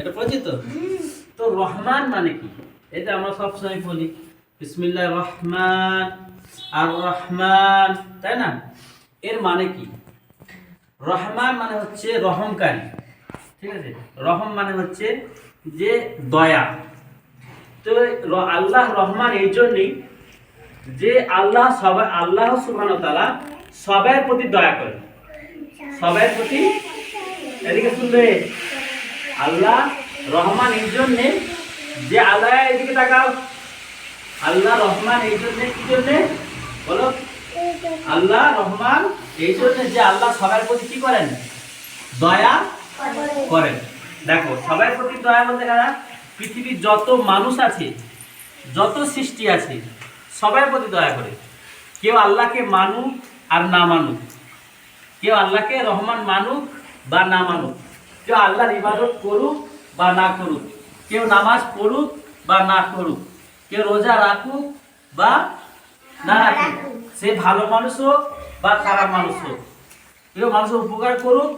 এটা পরিচিত তো? রহমান মানে কি? এটা আমরা সবসময় বলি বিসমিল্লাহ রহমান, আর রহমান, তাই না? এর মানে কি? রহমান মানে হচ্ছে রহমকারী, ঠিক আছে? রহম মানে হচ্ছে যে দয়া। তো আল্লাহ রহমান এই জন্যই যে আল্লাহ সবাই, আল্লাহ সুবহান তাআলা সবার প্রতি দয়া করে সবার প্রতি? এদিকে শুনবে? আল্লাহ রহমান এই জন্যে, যে আল্লাহ এদিকে তাকাও, আল্লাহ রহমান এই জন্যে কি জন্যে? বলো। আল্লাহ রহমান এই জন্য যে আল্লাহ সবার প্রতি কি করেন? দয়া করেন। দেখো, সবার প্রতি দয়া বলতে কারা? পৃথিবীর যত মানুষ আছে, যত সৃষ্টি আছে, সবার প্রতি দয়া করে। কেউ আল্লাহকে মানুক আর না মানুক। কেউ আল্লাহকে রহমান মানুক বা না মানুক। কেউ আল্লাহর ইবাদত করুক বা না করুক কেউ নামাজ পড়ুক বা না করুক কেউ রোজা রাখুক বা না রাখুক সে ভালো মানুষ হোক বা খারাপ মানুষ হোক কেউ মানুষের উপকার করুক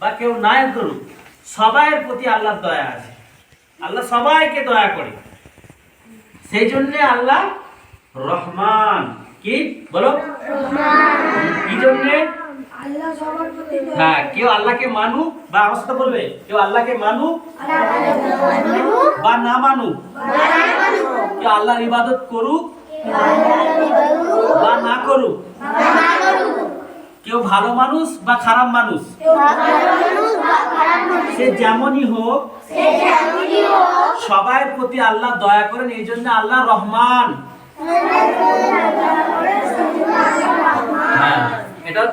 বা কেউ নাই করুক সবার প্রতি আল্লাহর দয়া আছে। আল্লাহ সবাইকে দয়া করে। সেই জন্য আল্লাহ রহমান কি বলো? কি জন্যে আল্লাহ সবার প্রতি দয়া হ্যাঁ কেউ আল্লাহকে মানুক বা আমার সাথে বলবে, কেউ আল্লাহকে মানুক বা না মানুক। কেউ আল্লাহর ইবাদত করুক বা না করুক। কেউ ভালো মানুষ বা খারাপ মানুষ। সে যেমনই হোক সবার প্রতি আল্লাহ দয়া করেন, এই জন্য আল্লাহ রহমান।